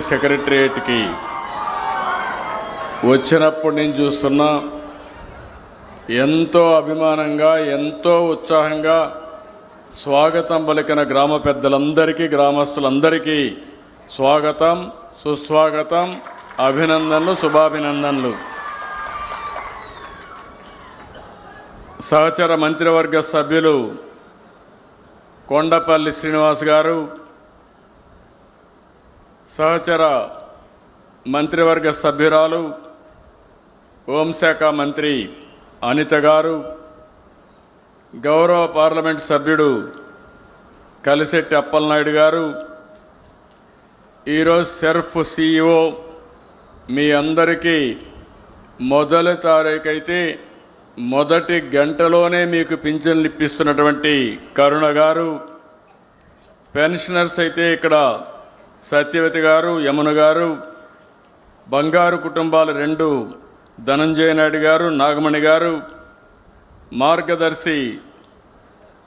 సెక్రటరియట్కి వచ్చినప్పుడు నేను చూస్తున్నా ఎంతో అభిమానంగా ఎంతో ఉత్సాహంగా స్వాగతం పలికిన గ్రామ పెద్దలందరికీ గ్రామస్తులందరికీ స్వాగతం సుస్వాగతం అభినందనలు శుభాభినందనలు. సహచర మంత్రివర్గ సభ్యులు కొండపల్లి శ్రీనివాస్ గారు సహచర మంత్రివర్గ సభ్యురాలు హోంశాఖ మంత్రి అనిత గారు గౌరవ పార్లమెంట్ సభ్యుడు కలిశెట్టి అప్పలనాయుడు గారు ఈరోజు సెర్ఫ్ సిఇఓ మీ అందరికీ మొదటి తారీఖు అయితే మొదటి గంటలోనే మీకు పింఛన్లు ఇప్పిస్తున్నటువంటి కరుణ గారు. పెన్షనర్స్ అయితే ఇక్కడ సత్యవతి గారు యమున గారు బంగారు కుటుంబాలు రెండు ధనంజయ నాయుడు గారు నాగమణి గారు మార్గదర్శి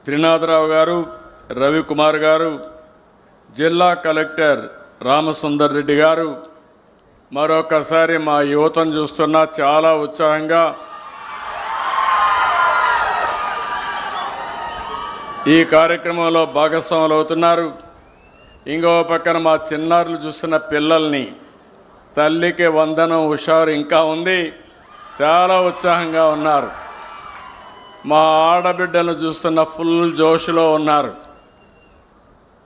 త్రినాథరావు గారు రవికుమార్ గారు జిల్లా కలెక్టర్ రామసుందర్ రెడ్డి గారు. మరొకసారి మా యువతను చూస్తున్నా చాలా ఉత్సాహంగా. ఈ కార్యక్రమంలో భాగస్వాములు అవుతున్నారు. ఇంకో పక్కన మా చిన్నారులు చూస్తున్న పిల్లల్ని. తల్లికి వందనం హుషారు ఇంకా ఉంది. చాలా ఉత్సాహంగా ఉన్నారు. మా ఆడబిడ్డను చూస్తున్న ఫుల్ జోష్లో ఉన్నారు.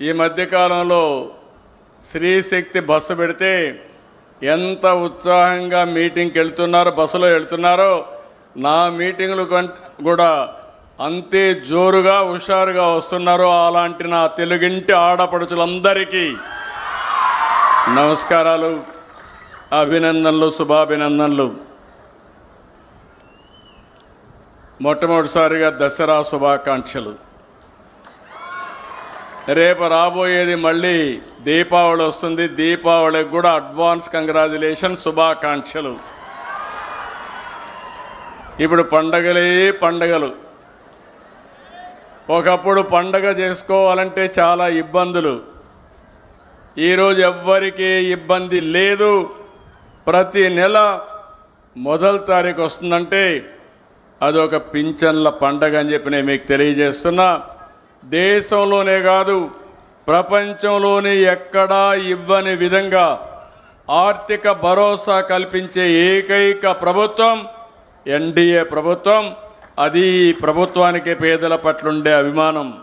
ఈ మధ్యకాలంలో స్త్రీశక్తి బస్సు పెడితే ఎంత ఉత్సాహంగా మీటింగ్కి వెళ్తున్నారో బస్సులో వెళ్తున్నారో నా మీటింగ్లు కం- కూడా అంతే జోరుగా హుషారుగా వస్తున్నారు అలాంటి నా తెలుగింటి ఆడపడుచులందరికీ నమస్కారాలు అభినందనలు శుభాభినందనలు. మొట్టమొదటిసారిగా దసరా శుభాకాంక్షలు. రేపు రాబోయేది మళ్ళీ దీపావళి వస్తుంది. దీపావళికి కూడా అడ్వాన్స్ కంగ్రాచులేషన్ శుభాకాంక్షలు. ఇప్పుడు పండగలే పండగలు. ఒకప్పుడు పండగ చేసుకోవాలంటే చాలా ఇబ్బందులు. ఈరోజు ఎవ్వరికీ ఇబ్బంది లేదు. ప్రతి నెల మొదటి తారీఖు వస్తుందంటే అదొక పింఛన్ల పండగ అని చెప్పి నేను మీకు తెలియజేస్తున్నా. దేశంలోనే కాదు ప్రపంచంలోని ఎక్కడా ఇవ్వని విధంగా ఆర్థిక భరోసా కల్పించే ఏకైక ప్రభుత్వం ఎన్డీఏ ప్రభుత్వం. అది ప్రభుత్వానికి పేదల పట్లుండే అభిమానం.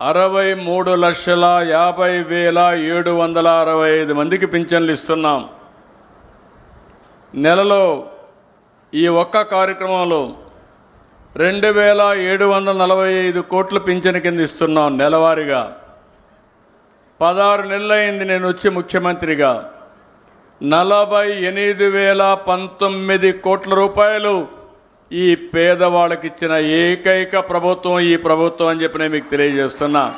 అరవై మూడు లక్షల యాభై వేల ఏడు వందల అరవై ఐదు మందికి పింఛన్లు ఇస్తున్నాం. నెలలో ఈ ఒక్క కార్యక్రమంలో రెండు వేల ఏడు వందల నలభై ఐదు కోట్ల పింఛన్ కింద ఇస్తున్నాం నెలవారీగా. పదహారు నెలలైంది నేను వచ్చి ముఖ్యమంత్రిగా. నలభై ఎనిమిది వేల పంతొమ్మిది కోట్ల రూపాయలు ఈ పేదవాళ్ళకి ఇచ్చిన ఏకైక ప్రభుత్వం ఈ ప్రభుత్వం అని చెప్పి నేను మీకు తెలియజేస్తున్నా.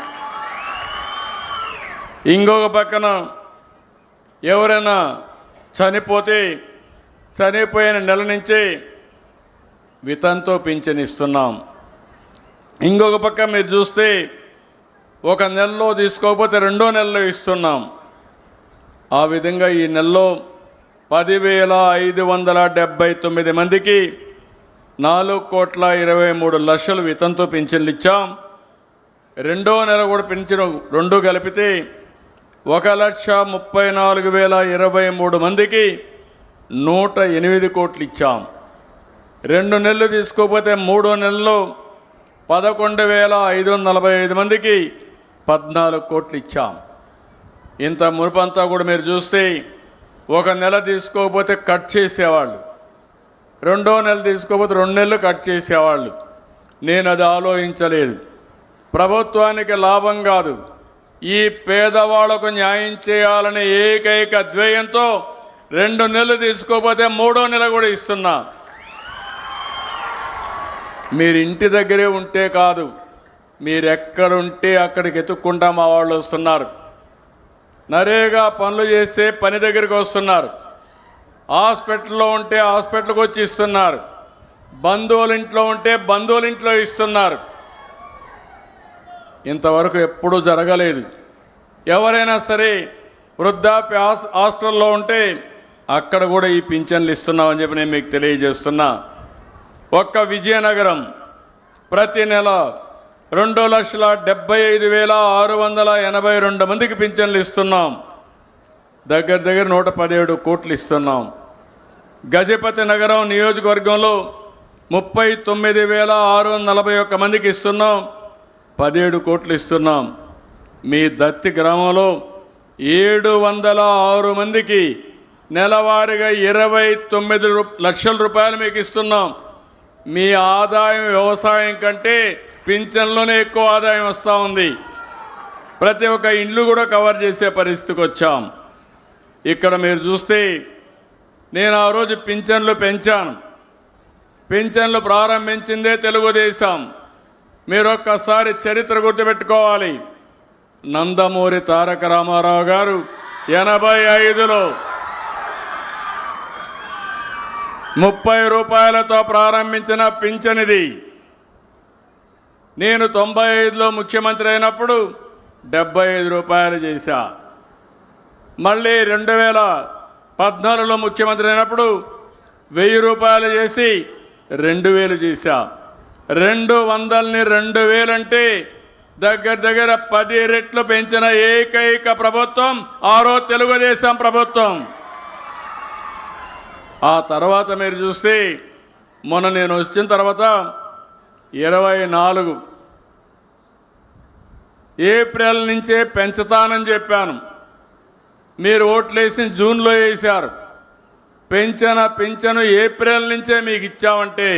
ఇంకొక పక్కన ఎవరైనా చనిపోతే చనిపోయిన నెల నుంచి వితంతో పింఛన్ ఇస్తున్నాం. ఇంకొక పక్క మీరు చూస్తే ఒక నెలలో తీసుకోకపోతే రెండో నెలలో ఇస్తున్నాం. ఆ విధంగా ఈ నెలలో పదివేల ఐదు వందల డెబ్బై తొమ్మిది మందికి నాలుగు కోట్ల ఇరవై మూడు లక్షలు వితంతో పింఛన్లు ఇచ్చాం రెండో నెల కూడా పింఛను రెండు కలిపితే ఒక లక్ష ముప్పై నాలుగు వేల ఇరవై మూడు మందికి నూట ఎనిమిది కోట్లు ఇచ్చాం రెండు నెలలు తీసుకోకపోతే మూడో నెలలో పదకొండు వేల ఐదు వందల నలభై ఐదు మందికి పద్నాలుగు కోట్లు ఇచ్చాం ఇంత మునుపంతా కూడా మీరు చూస్తే ఒక నెల తీసుకోకపోతే కట్ చేసేవాళ్ళు. రెండో నెల తీసుకోకపోతే రెండు నెలలు కట్ చేసేవాళ్ళు. నేను అది ఆలోచించలేదు. ప్రభుత్వానికి లాభం కాదు. ఈ పేదవాళ్ళకు న్యాయం చేయాలనే ఏకైక ద్వేయంతో రెండు నెలలు తీసుకోకపోతే మూడో నెల కూడా ఇస్తున్నా. మీరు ఇంటి దగ్గరే ఉంటే కాదు మీరు ఎక్కడుంటే అక్కడికి ఎత్తుక్కుంటా మా వాళ్ళు వస్తున్నారు. నరేగా పనులు చేస్తే పని దగ్గరికి వస్తున్నారు. హాస్పిటల్లో ఉంటే హాస్పిటల్కి వచ్చి ఇస్తున్నారు. బంధువుల ఇంట్లో ఉంటే బంధువుల ఇంట్లో ఇస్తున్నారు. ఇంతవరకు ఎప్పుడూ జరగలేదు. ఎవరైనా సరే వృద్ధాప్య హాస్- హాస్టల్లో ఉంటే అక్కడ కూడా ఈ పింఛన్లు ఇస్తున్నామని చెప్పి నేను మీకు తెలియజేస్తున్నా. ఒక్క విజయనగరం ప్రతి నెల రెండు లక్షల డెబ్బై ఐదు వేల ఆరు వందల ఎనభై రెండు మందికి పింఛన్లు ఇస్తున్నాం. దగ్గర దగ్గర నూట పదిహేడు కోట్లు ఇస్తున్నాం. గజపతి నగరం నియోజకవర్గంలో ముప్పై తొమ్మిది వేల ఆరు వందల నలభై ఒక్క మందికి ఇస్తున్నాం. పదిహేడు కోట్లు ఇస్తున్నాం. మీ దత్తి గ్రామంలో ఏడు వందల ఆరు మందికి నెలవారీగా ఇరవై తొమ్మిది రూ- లక్షల రూపాయలు మీకు ఇస్తున్నాం. మీ ఆదాయం వ్యవసాయం కంటే పింఛన్లోనే ఎక్కువ ఆదాయం వస్తూ ఉంది. ప్రతి ఒక్క ఇండ్లు కూడా కవర్ చేసే పరిస్థితికి వచ్చాం. ఇక్కడ మీరు చూస్తే నేను ఆ రోజు పింఛన్లు పెంచాను. పింఛన్లు ప్రారంభించిందే తెలుగుదేశం. మీరు ఒక్కసారి చరిత్ర గుర్తుపెట్టుకోవాలి. నందమూరి తారక రామారావు గారు ఎనభై ఐదులో ముప్పై రూపాయలతో ప్రారంభించిన పింఛనిది. నేను తొంభై ఐదులో ముఖ్యమంత్రి అయినప్పుడు డెబ్బై ఐదు రూపాయలు చేశా. మళ్ళీ రెండు వేల పద్నాలుగులో ముఖ్యమంత్రి అయినప్పుడు వెయ్యి రూపాయలు చేసి రెండు వేలు చేశా. రెండు వందలని రెండు వేలంటే దగ్గర దగ్గర పది రెట్లు పెంచిన ఏకైక ప్రభుత్వం ఆరో తెలుగుదేశం ప్రభుత్వం. ఆ తర్వాత మీరు చూస్తే మొన్న నేను వచ్చిన తర్వాత ఇరవై నాలుగు. ఏప్రిల్ నుంచే పెంచుతానని చెప్పాను. మీరు ఓట్లేసిన జూన్లో వేశారు. పెంచన పెంచను ఏప్రిల్ నుంచే మీకు ఇచ్చామంటే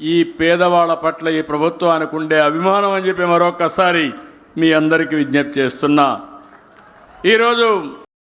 ఈ పేదవాళ్ళ పట్ల ఈ ప్రభుత్వానికి ఉండే అభిమానం అని చెప్పి మరొకసారి మీ అందరికీ విజ్ఞప్తి చేస్తున్నా. ఈరోజు